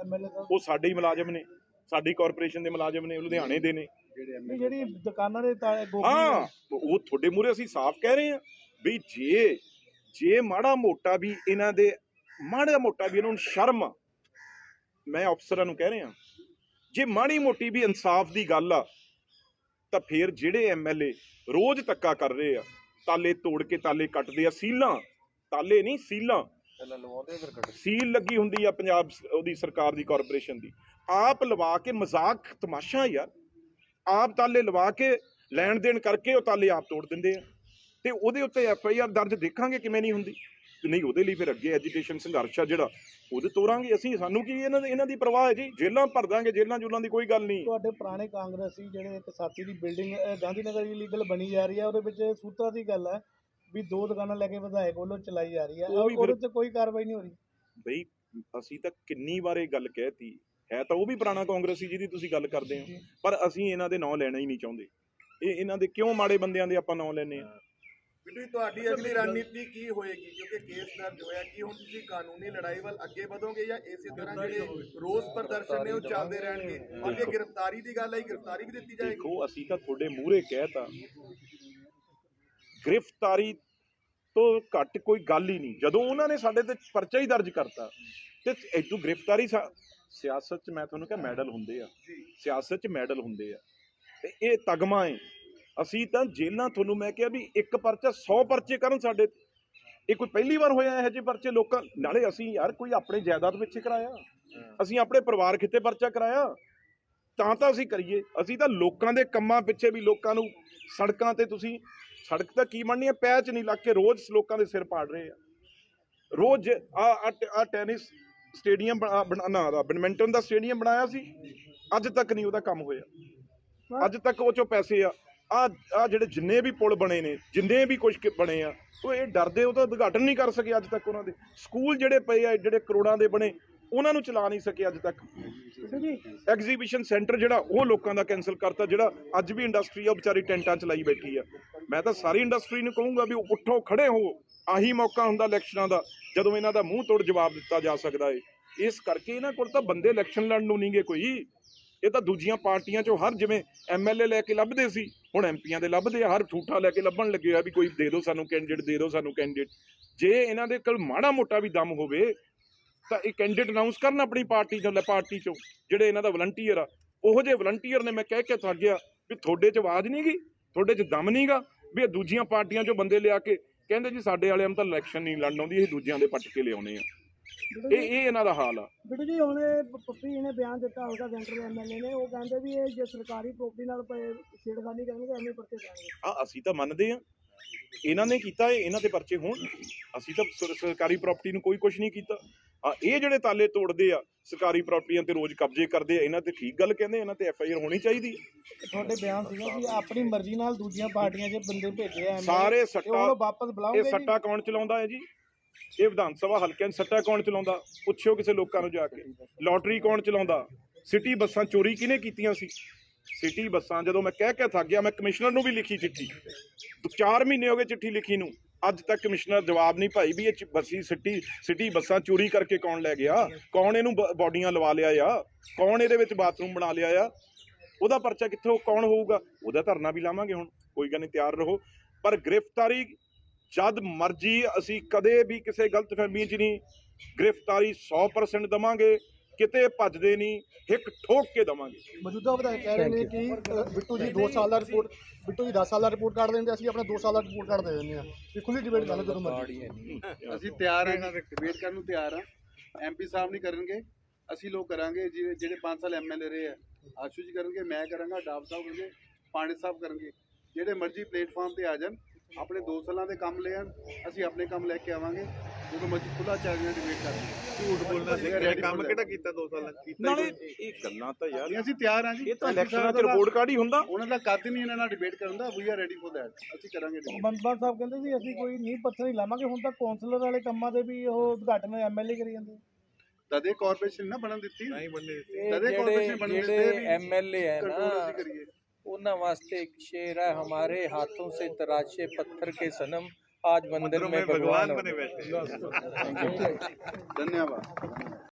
ਐਮਐਲਏ ਦਾ? ਉਹ ਸਾਡੇ ਹੀ ਮੁਲਾਜ਼ਮ ਨੇ। ਸਾਡੀ ਕਾਰਪੋਰੇਸ਼ਨ ਦੇ ਮੁਲਾਜ਼ਮ ਨੇ ਲੁਧਿਆਣੇ ਦੇ ਨੇ। ਨਹੀਂ ਜਿਹੜੀ ਦੁਕਾਨਾਂ ਦੇ ਤਾਲੇ ਗੋਗੀ ਹਾਂ ਉਹ ਤੁਹਾਡੇ ਮੂਹਰੇ ਅਸੀਂ ਸਾਫ਼ ਕਹਿ ਰਹੇ ਹਾਂ ਵੀ ਜੇ ਜੇ ਮਾੜਾ ਮੋਟਾ ਵੀ ਇਹਨਾਂ ਦੇ ਮਾੜਾ ਮੋਟਾ ਵੀ ਇਹਨਾਂ ਨੂੰ ਸ਼ਰਮ ਆ, ਮੈਂ ਅਫਸਰਾਂ ਨੂੰ ਕਹਿ ਰਿਹਾ ਜੇ ਮਾੜੀ ਮੋਟੀ ਵੀ ਇਨਸਾਫ ਦੀ ਗੱਲ ਆ ਤਾਂ ਫਿਰ ਜਿਹੜੇ ਐਮਐਲਏ ਰੋਜ਼ ਧੱਕਾ ਕਰ ਰਹੇ ਆ ਤਾਲੇ ਤੋੜ ਕੇ ਤਾਲੇ ਕੱਟਦੇ ਆ ਸੀਲਾਂ ਤਾਲੇ ਨਹੀਂ ਸੀਲਾਂ। ਸੀਲ ਲੱਗੀ ਹੁੰਦੀ ਆ ਪੰਜਾਬ ਉਹਦੀ ਸਰਕਾਰ ਦੀ ਕਾਰਪੋਰੇਸ਼ਨ ਦੀ। ਆਪ ਲਵਾ ਕੇ ਮਜ਼ਾਕ ਤਮਾਸ਼ਾ ਯਾਰ। ਆਪ ਤਾਲੇ ਲਵਾ ਕੇ ਲੈਣ ਦੇਣ ਕਰਕੇ ਉਹ ਤਾਲੇ ਆਪ ਤੋੜ ਦਿੰਦੇ ਆ। ਤੇ ਉਹਦੇ ਉੱਤੇ ਐਫ ਆਈ ਆਰ ਦਰਜ ਦੇਖਾਂਗੇ ਕਿਵੇਂ ਨਹੀਂ ਹੁੰਦੀ। ਨਹੀਂ ਉਹਦੇ ਲਈ ਫਿਰ ਅੱਗੇ ਐਜੀਟੇਸ਼ਨ ਸੰਘਰਸ਼ ਆ ਜਿਹੜਾ ਉਹਦੇ ਤੋਰਾਂਗੇ ਅਸੀਂ ਸਾਨੂੰ ਕੀ ਇਹਨਾਂ ਦੀ ਇਹਨਾਂ ਦੀ ਪਰਵਾਹ ਹੈ ਜੀ? ਜੇਲਾਂ ਭਰ ਦਾਂਗੇ ਜੇਲਾਂ ਜੁਲਾਂ ਦੀ ਕੋਈ ਗੱਲ ਨਹੀਂ। ਤੁਹਾਡੇ ਪੁਰਾਣੇ ਕਾਂਗਰਸੀ ਜਿਹੜੇ ਇੱਕ ਸਾਥੀ ਦੀ ਬਿਲਡਿੰਗ ਗਾਂਧੀ ਨਗਰ ਇਲੀਗਲ ਬਣੀ ਜਾ ਰਹੀ ਹੈ ਉਹਦੇ ਵਿੱਚ ਸੂਤਰਾਂ ਦੀ ਗੱਲ ਹੈ ਵੀ ਦੋ ਦੁਕਾਨਾਂ ਲੈ ਕੇ ਵਿਧਾਇਕ ਵੱਲੋਂ ਚਲਾਈ ਜਾ ਰਹੀ ਹੈ। ਉਹਦੇ ਤੇ ਕੋਈ ਕਾਰਵਾਈ ਨਹੀਂ ਹੋ ਰਹੀ। ਬਈ ਅਸੀਂ ਤਾਂ ਕਿੰਨੀ ਵਾਰ ਇਹ ਗੱਲ ਕਹਿਤੀ। ਹੈ ਤਾਂ ਉਹ ਵੀ ਪੁਰਾਣਾ ਕਾਂਗਰਸੀ ਜਿਹਦੀ ਤੁਸੀਂ ਗੱਲ ਕਰਦੇ ਹੋ ਪਰ ਅਸੀਂ ਇਹਨਾਂ ਦੇ ਨਾਂ ਲੈਣਾ ਹੀ ਨਹੀਂ ਚਾਹੁੰਦੇ। ਇਹ ਇਹਨਾਂ ਦੇ ਕਿਉਂ ਮਾੜੇ ਬੰਦਿਆਂ ਦੇ ਆਪਾਂ ਨਾਂ ਲੈਨੇ ਆ ਬਿੱਟੂ ਤੁਹਾਡੀ ਅਗਲੀ ਰਣਨੀਤੀ ਕੀ ਹੋਏਗੀ? ਕਿਉਂਕਿ ਕੇਸ ਦਰਜ ਹੋਇਆ ਕਿ ਹੁਣ ਤੁਸੀਂ ਕਾਨੂੰਨੀ ਲੜਾਈ ਵੱਲ ਅੱਗੇ ਵਧੋਗੇ ਜਾਂ ਇਸੇ ਤਰ੍ਹਾਂ ਜਿਹੜੇ ਰੋਸ ਪ੍ਰਦਰਸ਼ਨ ਨੇ ਉਹ ਚੱਲਦੇ ਰਹਿਣਗੇ? ਜੇ ਗ੍ਰਿਫਤਾਰੀ ਦੀ ਗੱਲ ਆਈ ਗ੍ਰਿਫਤਾਰੀ ਵੀ ਦਿੱਤੀ ਜਾਏਗੀ। ਦੇਖੋ ਅਸੀਂ ਤਾਂ ਤੁਹਾਡੇ ਮੂਹਰੇ ਕਹਿਤਾ ਗ੍ਰਿਫਤਾਰੀ ਤੋਂ ਘੱਟ ਕੋਈ ਗੱਲ ਹੀ ਨਹੀਂ। ਜਦੋਂ ਉਹਨਾਂ ਨੇ ਸਾਡੇ ਤੇ ਪਰਚਾ ਹੀ ਦਰਜ ਕਰਤਾ ਤੇ ਐਡੂ ਗ੍ਰਿਫਤਾਰੀ ਸਿਆਸਤ 'ਚ ਮੈਂ ਤੁਹਾਨੂੰ ਕਿਹਾ ਮੈਡਲ ਹੁੰਦੇ ਆ। ਸਿਆਸਤ 'ਚ ਮੈਡਲ ਹੁੰਦੇ ਆ। ਤੇ ਇਹ ਤਗਮਾ ਹੈ। ਅਸੀਂ ਤਾਂ ਜੇਲਾਂ ਤੁਹਾਨੂੰ ਮੈਂ ਕਿਹਾ ਵੀ ਇੱਕ ਪਰਚਾ 100 ਪਰਚੇ ਕਰਨ ਸਾਡੇ। ਇਹ ਕੋਈ ਪਹਿਲੀ ਵਾਰ ਹੋਇਆ ਇਹੋ ਜਿਹੇ ਪਰਚੇ ਲੋਕਾਂ ਨਾਲੇ ਅਸੀਂ ਯਾਰ ਕੋਈ ਆਪਣੇ ਜਾਇਦਾਦ ਪਿੱਛੇ ਕਰਾਇਆ। ਅਸੀਂ ਆਪਣੇ ਪਰਿਵਾਰ ਕਿਤੇ ਪਰਚਾ ਕਰਾਇਆ। ਤਾਂ ਤਾਂ ਅਸੀਂ ਕਰੀਏ। ਅਸੀਂ ਤਾਂ ਲੋਕਾਂ ਦੇ ਕੰਮਾਂ ਪਿੱਛੇ ਵੀ ਲੋਕਾਂ ਨੂੰ ਸੜਕਾਂ ਤੇ ਤੁਸੀਂ ਸੜਕ ਤਾਂ ਕੀ ਬਣਨੀ ਹੈ? ਪੈਚ ਨਹੀਂ ਲੱਗ ਕੇ ਰੋਜ਼ ਲੋਕਾਂ ਦੇ ਸਿਰ ਪਾੜ ਰਹੇ ਆ। ਰੋਜ਼ ਆ ਆ ਟੈਨਿਸ ਸਟੇਡੀਅਮ ਬਣਾਣਾ ਦਾ ਬੈਡਮਿੰਟਨ ਦਾ ਸਟੇਡੀਅਮ ਬਣਾਇਆ ਸੀ। ਅੱਜ ਤੱਕ ਨਹੀਂ ਉਹਦਾ ਕੰਮ ਹੋਇਆ। ਅੱਜ ਤੱਕ ਉਹ ਚੋਂ ਪੈਸੇ ਆ। ਆ ਆ ਜਿਹੜੇ ਜਿੰਨੇ ਵੀ ਪੁਲ ਬਣੇ ਨੇ, ਜਿੰਨੇ ਵੀ ਕੁਝ ਬਣੇ ਆ, ਉਹ ਇਹ ਡਰਦੇ, ਉਹ ਤਾਂ ਉਦਘਾਟਨ ਨਹੀਂ ਕਰ ਸਕੇ ਅੱਜ ਤੱਕ ਉਹਨਾਂ ਦੇ। ਸਕੂਲ ਜਿਹੜੇ ਪਏ ਆ, ਜਿਹੜੇ ਕਰੋੜਾਂ ਦੇ ਬਣੇ, ਉਹਨਾਂ ਨੂੰ ਚਲਾ ਨਹੀਂ ਸਕੇ ਅੱਜ ਤੱਕ। ਐਗਜ਼ੀਬਿਸ਼ਨ ਸੈਂਟਰ ਜਿਹੜਾ, ਉਹ ਲੋਕਾਂ ਦਾ ਕੈਨਸਲ ਕਰਤਾ, ਜਿਹੜਾ ਅੱਜ ਵੀ ਇੰਡਸਟਰੀ ਆ, ਉਹ ਵਿਚਾਰੀ ਟੈਂਟਾਂ ਚ ਲਾਈ ਬੈਠੀ ਆ। ਮੈਂ ਤਾਂ ਸਾਰੀ ਇੰਡਸਟਰੀ ਨੂੰ ਕਹੂੰਗਾ ਵੀ ਉੱਠੋ, ਖੜੇ ਹੋ। ਆਹੀ ਮੌਕਾ ਹੁੰਦਾ ਇਲੈਕਸ਼ਨਾਂ ਦਾ, ਜਦੋਂ ਇਹਨਾਂ ਦਾ ਮੂੰਹ ਤੋੜ ਜਵਾਬ ਦਿੱਤਾ ਜਾ ਸਕਦਾ ਏ। ਇਸ ਕਰਕੇ ਇਹਨਾਂ ਕੋਲ ਤਾਂ ਬੰਦੇ ਇਲੈਕਸ਼ਨ ਲੜਨ ਨੂੰ ਨਹੀਂਗੇ ਕੋਈ। ਇਹ ਤਾਂ ਦੂਜੀਆਂ ਪਾਰਟੀਆਂ ਚੋਂ ਹਰ ਜਿਵੇਂ ਐਮਐਲਏ ਲੈ ਕੇ ਲੱਭਦੇ ਸੀ, ਹੁਣ ਐਮਪੀਆਂ ਦੇ ਲੱਭਦੇ ਆ, ਹਰ ਠੂਠਾ ਲੈ ਕੇ ਲੱਭਣ ਲੱਗੇ ਆ ਵੀ ਕੋਈ ਦੇ ਦਿਓ ਸਾਨੂੰ ਕੈਂਡੀਡੇਟ ਦੇ ਦਿਓ ਸਾਨੂੰ ਕੈਂਡੀਡੇਟ ਜੇ ਇਹਨਾਂ ਦੇ ਕੋਲ ਮਾੜਾ ਮੋਟਾ ਵੀ ਦਮ ਹੋਵੇ, ਤਾਂ ਇਹ ਕੈਂਡੀਡੇਟ ਅਨਾਉਂਸ ਕਰਨ ਆਪਣੀ ਪਾਰਟੀ ਚੋਂ ਪਾਰਟੀ ਚੋਂ, ਜਿਹੜੇ ਇਹਨਾਂ ਦਾ ਵਲੰਟੀਅਰ ਆ। ਉਹੋ ਜਿਹੇ ਵਲੰਟੀਅਰ ਨੇ ਮੈਂ ਕਹਿ ਕੇ ਥੱਕ ਗਿਆ ਵੀ ਤੁਹਾਡੇ 'ਚ ਆਵਾਜ਼ ਨਹੀਂ ਗਈ, ਤੁਹਾਡੇ 'ਚ ਦਮ ਨਹੀਂਗਾ ਵੀ ਇਹ ਦੂਜੀਆਂ ਪਾਰਟੀਆਂ 'ਚੋਂ ਬੰਦੇ ਲਿਆ ਕੇ ਕਹਿੰਦੇ ਜੀ ਸਾਡੇ ਵਾਲਿਆਂ ਨੂੰ ਤਾਂ ਇਲੈਕਸ਼ਨ ਨਹੀਂ ਲੜਨ ਆਉਂਦੀ ਇਹ ਦੂਜਿਆਂ ਦੇ ਪੱਟ ਕੇ ਲਿਆਉਣੇ ਆ। ਇਹ ਇਹ ਇਹਨਾਂ ਦਾ ਹਾਲ ਆ। ਬਿੱਟੂ ਜੀ ਹੁਣ ਇਹ ਪ- ਪੱਪੀ ਇਹਨੇ ਬਿਆਨ ਦਿੱਤਾ ਹੋਗਾ ਸੈਂਟਰ ਦੇ ਐਮਐਲਏ ਨੇ। ਉਹ ਕਹਿੰਦੇ ਵੀ ਇਹ ਜੇ ਸਰਕਾਰੀ ਪ੍ਰੋਪਰਟੀ ਨਾਲ ਪ- ਛੇੜਖਾਨੀ ਕਰਨਗੇ ਐਵੇਂ ਪਰਚੇ ਪਾਣਗੇ ਆ ਅਸੀਂ ਤਾਂ ਮੰਨਦੇ ਆ ਇਹਨਾਂ ਨੇ ਕੀਤਾ ਇਹ ਇਹਨਾਂ ਦੇ ਪਰਚੇ ਹੋਣ। ਅਸੀਂ ਤਾਂ ਸਰ- ਸਰਕਾਰੀ ਪ੍ਰਾਪਰਟੀ ਨੂੰ ਕੋਈ ਕੁਝ ਨਹੀਂ ਕੀਤਾ। ਆ ਇਹ ਜਿਹੜੇ ਤਾਲੇ ਤੋੜਦੇ ਆ ਸਰਕਾਰੀ ਪ੍ਰਾਪਰਟੀਆਂ ਤੇ ਰੋਜ਼ ਕਬਜ਼ੇ ਕਰਦੇ ਆ ਇਹਨਾਂ ਤੇ ਠੀਕ ਗੱਲ ਕਹਿੰਦੇ ਇਹਨਾਂ ਤੇ ਐਫ ਆਈ ਆਰ ਹੋਣੀ ਚਾਹੀਦੀ ਹੈ। ਤੁਹਾਡੇ ਬਿਆਨ ਸੀਗਾ ਕਿ ਆਪਣੀ ਮਰਜ਼ੀ ਨਾਲ ਦੂਜੀਆਂ ਪਾਰਟੀਆਂ 'ਚ ਬੰਦੇ ਭੇਜੇ ਸਾਰੇ ਤੇ ਸੱਟਾ ਉਹ ਵਾਪਸ ਬੁਲਾਓਗੇ ਇਹ ਜੀ? ਸੱਟਾ ਕੌਣ ਚਲਾਉਂਦਾ ਹੈ ਜੀ? ਇਹ ਵਿਧਾਨ ਸਭਾ ਹਲਕਿਆਂ 'ਚ ਸੱਟਾ ਕੌਣ ਚਲਾਉਂਦਾ? ਪੁੱਛਿਓ ਕਿਸੇ ਲੋਕਾਂ ਨੂੰ ਜਾ ਕੇ। ਲੋਟਰੀ ਕੌਣ ਚਲਾਉਂਦਾ? ਸਿਟੀ ਬੱਸਾਂ ਚੋਰੀ ਕਿਹਨੇ ਕੀਤੀਆਂ ਸੀ? ਸਿਟੀ ਬੱਸਾਂ ਜਦੋਂ ਮੈਂ ਕਹਿ ਕੇ ਥੱਕ ਗਿਆ, ਮੈਂ ਕਮਿਸ਼ਨਰ ਨੂੰ ਵੀ ਲਿਖੀ ਚਿੱਠੀ। 4 ਮਹੀਨੇ ਹੋ ਗਏ ਚਿੱਠੀ ਲਿਖੀ ਨੂੰ। ਅੱਜ ਤੱਕ ਕਮਿਸ਼ਨਰ ਜਵਾਬ ਨਹੀਂ ਭਾਈ ਵੀ ਇਹ ਚ- ਬੱਸੀ ਸਿਟੀ ਸਿਟੀ ਬੱਸਾਂ ਚੋਰੀ ਕਰਕੇ ਕੌਣ ਲੈ ਗਿਆ? ਕੌਣ ਇਹਨੂੰ ਬ- ਬੋਡੀਆਂ ਲਵਾ ਲਿਆ ਆ? ਕੌਣ ਇਹਦੇ ਵਿੱਚ ਬਾਥਰੂਮ ਬਣਾ ਲਿਆ ਆ? ਉਹਦਾ ਪਰਚਾ ਕਿੱਥੋਂ, ਕੌਣ ਹੋਊਗਾ? ਉਹਦਾ ਧਰਨਾ ਵੀ ਲਾਵਾਂਗੇ ਹੁਣ। ਕੋਈ ਗੱਲ ਨਹੀਂ, ਤਿਆਰ ਰਹੋ। ਪਰ ਗ੍ਰਿਫਤਾਰੀ ਜਦ ਮਰਜ਼ੀ ਅਸੀਂ ਕਦੇ ਵੀ ਕਿਸੇ ਗਲਤਫਹਿਮੀ 'ਚ ਨਹੀਂ ਗ੍ਰਿਫਤਾਰੀ 100% ਦਵਾਂਗੇ ਕਿਤੇ ਭੱਜਦੇ ਨਹੀਂ ਹਿੱਕ ਠੋਕ ਕੇ ਦਵਾਂਗੇ। ਮੌਜੂਦਾ ਵਿਧਾਇਕ ਕਹਿ ਰਹੇ ਨੇ ਕਿ ਬਿੱਟੂ ਜੀ 2 ਸਾਲ ਦਾ ਰਿਪੋਰਟ ਬਿੱਟੂ ਜੀ 10 ਸਾਲ ਦਾ ਰਿਪੋਰਟ ਕੱਢ ਦਿੰਦੇ ਅਸੀਂ ਆਪਣਾ 2 ਸਾਲ ਦਾ ਰਿਪੋਰਟ ਕੱਢ ਦੇ ਦਿੰਦੇ ਆ ਇਹ ਖੁੱਲੀ ਡਿਬੇਟ ਗੱਲ ਜਦੋਂ ਮਰਜ਼ੀ। ਅਸੀਂ ਤਿਆਰ ਹਾਂ ਡਿਬੇਟ ਕਰਨ ਨੂੰ ਤਿਆਰ ਹਾਂ। ਐਮਪੀ ਸਾਹਿਬ ਨਹੀਂ ਕਰਨਗੇ ਅਸੀਂ ਲੋਕ ਕਰਾਂਗੇ ਜਿਹੜੇ ਜਿਹੜੇ 5 ਸਾਲ ਐਮਐਲਏ ਰਹੇ ਆ ਆਸ਼ੂ ਜੀ ਕਰਨਗੇ ਮੈਂ ਕਰਾਂਗਾ ਡਾਬ ਸਾਹਿਬ ਕਰਨਗੇ ਪਾਂਡੇ ਸਾਹਿਬ ਕਰਨਗੇ। ਜਿਹੜੇ ਮਰਜ਼ੀ ਪਲੇਟਫਾਰਮ ਤੇ ਆ ਜਾਣ ਆਪਣੇ ਦੋ ਸਾਲਾਂ ਦੇ ਕੰਮ ਲੈਣ ਅਸੀਂ ਆਪਣੇ ਕੰਮ ਲੈ ਕੇ ਆਵਾਂਗੇ ਜਦੋਂ ਮਰਜ਼ੀ ਖੁੱਲਾ ਚੈਲੰਜ ਡਿਬੇਟ ਕਰਦੇ ਝੂਠ ਬੋਲਣਾ ਸਿੱਖ ਰਿਹਾ ਕੰਮ ਕਿਹੜਾ ਕੀਤਾ ਦੋ ਸਾਲਾਂ ਕੀਤਾ ਇਹ ਗੱਲਾਂ ਤਾਂ ਯਾਰ ਅਸੀਂ ਤਿਆਰ ਹਾਂ ਜੀ। ਇਹ ਤਾਂ ਇਲੈਕਸ਼ਨਾਂ 'ਚ ਰਿਪੋਰਟ ਕਾਰਡ ਹੀ ਹੁੰਦਾ? ਉਹਨਾਂ ਦਾ ਕੱਦ ਨਹੀਂ ਇਹਨਾਂ ਨਾਲ ਡਿਬੇਟ ਕਰਨ ਦਾ we are ready for that ਅਸੀਂ ਕਰਾਂਗੇ ਬੰਦਬਾਰ ਸਾਹਿਬ ਕਹਿੰਦੇ ਸੀ ਅਸੀਂ ਕੋਈ ਨੀਂਹ ਪੱਥਰ ਨਹੀਂ ਲਾਵਾਂਗੇ ਹੁਣ ਤਾਂ ਕਾਉਂਸਲਰ ਵਾਲੇ ਕੰਮਾਂ ਦੇ ਵੀ ਉਹ ਉਦਘਾਟਨ ਐਮਐਲਏ ਕਰੀ ਜਾਂਦੇ ਤਦੇ ਕਾਰਪੋਰੇਸ਼ਨ ਨਾ ਬਣਨ ਦਿੱਤੀ। ਨਹੀਂ ਬਣਨ ਦਿੱਤੀ। ਤਦੇ ਕਾਰਪੋਰੇਸ਼ਨ ਬਣਨ ਦਿੱਤੇ ਐਮਐਲਏ ਹੈ ਨਾ ਉਹਨਾਂ ਵਾਸਤੇ एक शेर है हमारे हाथों से तराशे पत्थर के सनम आज मंदिर में भगवान बने बैठे ਧੰਨਵਾਦ